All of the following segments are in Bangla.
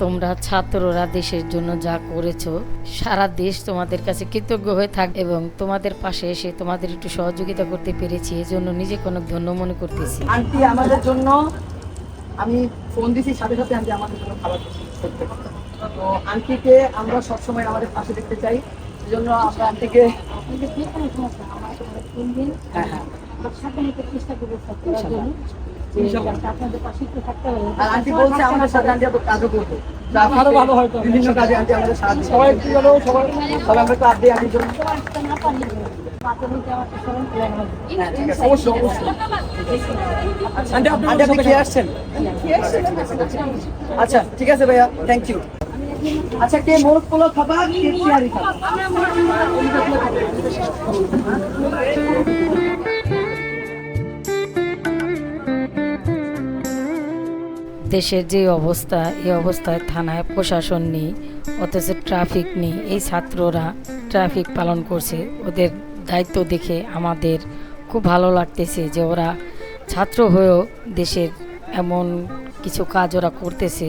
তোমরা ছাত্ররা দেশের জন্য যা করেছ সারা দেশ তোমাদের কাছে কৃতজ্ঞ হয়ে থাক এবং তোমাদের পাশে এসে তোমাদের একটু সহযোগিতা করতে পেরেছি এজন্য নিজেকে অনেক ধন্য মনে করতেছি। আন্টি আমাদের জন্য আমি ফোন দিছি সাথে সাথে আন্টি আমাদের জন্য খাবার করতে তো আন্টিকে আমরা সবসময় আমাদের পাশে দেখতে চাই সেজন্য আমরা আন্টিকে কোনো হ্যাঁ হ্যাঁ। আপনাদের পাশে একটু থাকতে হবে। আর আন্টি বলছে আমাদের সাথে আন্টি কাজও করবে। আরও ভালো হয়তো বিভিন্ন কাজে আন্টি আমাদের সাহায্য সবাই একটু গেলেও সবাই সবাই আমরা আন্টির জন্য। আচ্ছা ঠিক আছে ভাইয়া থ্যাংক ইউ আচ্ছা কে মোরগ পোলাও খাবা কে চিয়ারি খাবা? দেশের যে অবস্থা, এই অবস্থায় থানায় প্রশাসন নেই, অথচ ট্রাফিক নেই। এই ছাত্ররা ট্রাফিক পালন করছে। ওদের দায়িত্ব দেখে আমাদের খুব ভালো লাগতেছে যে ওরা ছাত্র হয়েও দেশের এমন কিছু কাজ ওরা করতেছে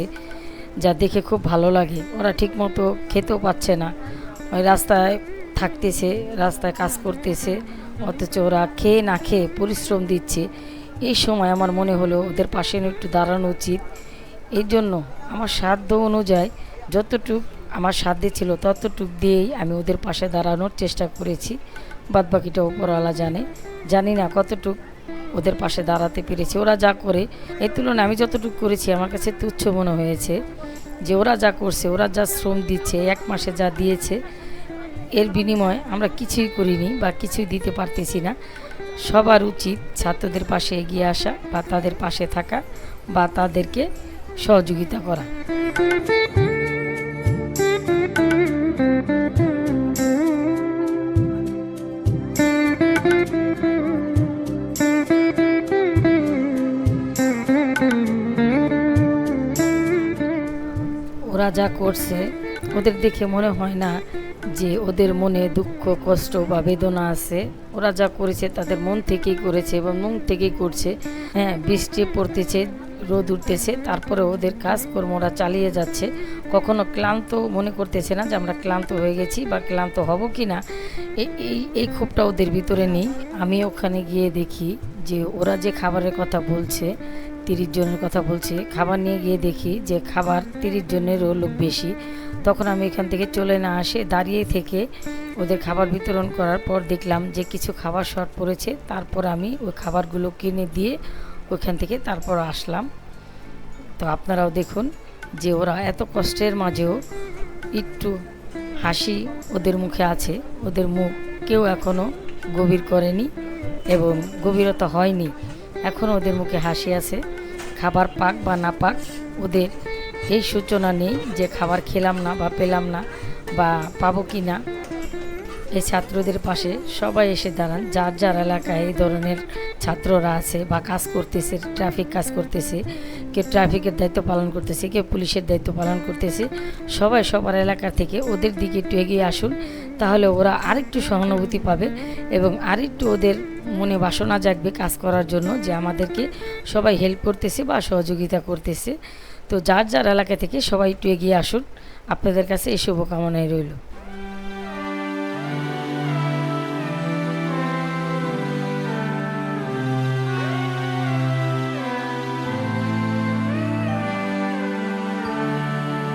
যা দেখে খুব ভালো লাগে। ওরা ঠিকমতো খেতেও পাচ্ছে না। ওই রাস্তায় থাকতেছে, রাস্তায় কাজ করতেছে, অথচ ওরা খেয়ে না খেয়ে পরিশ্রম দিচ্ছে। এই সময় আমার মনে হলো ওদের পাশে একটু দাঁড়ানো উচিত। এই জন্য আমার সাধ্য অনুযায়ী যতটুক আমার সাধ্যে ছিল ততটুক দিয়েই আমি ওদের পাশে দাঁড়ানোর চেষ্টা করেছি। বাদ বাকিটা উপরওয়ালা জানে। জানি না কতটুক ওদের পাশে দাঁড়াতে পেরেছি। ওরা যা করে, এর তুলনায় আমি যতটুকু করেছি আমার কাছে তুচ্ছ মনে হয়েছে যে ওরা যা করছে, ওরা যা শ্রম দিচ্ছে, এক মাসে যা দিয়েছে, এর বিনিময়ে আমরা কিছুই করিনি বা কিছুই দিতে পারতেছি না। সবার উচিত ছাত্রদের পাশে এগিয়ে আসা বা তাদের পাশে থাকা বা তাদেরকে সহযোগিতা করা। ওরা যা করছে, ওদের দেখে মনে হয় না যে ওদের মনে দুঃখ, কষ্ট বা বেদনা আছে। ওরা যা করেছে তাদের মন থেকেই করেছে এবং মন থেকেই করছে। হ্যাঁ বৃষ্টি পড়তেছে, রোদ উঠতেছে তারপরে ওদের কাজকর্ম ওরা চালিয়ে যাচ্ছে। কখনো ক্লান্ত মনে করতেছে না যে আমরা ক্লান্ত হয়ে গেছি বা ক্লান্ত হব কি না। এই, এই- ক্ষোভটা ওদের ভিতরে নেই। আমি ওখানে গিয়ে দেখি যে ওরা যে খাবারের কথা বলছে তিরিশ জনের কথা বলছে, খাবার নিয়ে গিয়ে দেখি যে খাবার তিরিশ জনেরও লোক বেশি। তখন আমি এখান থেকে চলে না আসে দাঁড়িয়ে থেকে ওদের খাবার বিতরণ করার পর দেখলাম যে কিছু খাবার শর্ট পড়েছে, তারপর আমি ওই খাবারগুলো কিনে দিয়ে ওইখান থেকে তারপর আসলাম। তো আপনারাও দেখুন যে ওরা এত কষ্টের মাঝেও একটু হাসি ওদের মুখে আছে, ওদের মুখ কেউ এখনও গভীর করেনি এবং গভীরতা হয়নি। এখনও ওদের মুখে হাসি আছে। খাবার পাক বা না পাক, ওদের এই সূচনা নেই যে খাবার খেলাম না বা পেলাম না বা পাবো কি না। এই ছাত্রদের পাশে সবাই এসে দাঁড়ান। যার যার এলাকায় এই ধরনের ছাত্ররা আছে বা কাজ করতেছে ট্রাফিক কাজ করতেছে, কেউ ট্রাফিকের দায়িত্ব পালন করতেছে, কেউ পুলিশের দায়িত্ব পালন করতেছে, সবাই সবার এলাকা থেকে ওদের দিকে একটু এগিয়ে আসুন, তাহলে ওরা আরেকটু সহানুভূতি পাবে এবং আরেকটু ওদের মনে বাসনা জাগবে কাজ করার জন্য যে আমাদেরকে সবাই হেল্প করতেছে বা সহযোগিতা করতেছে। তো যার যার এলাকা থেকে সবাই একটু এগিয়ে আসুন। আপনাদের কাছে এই শুভকামনাই রইল।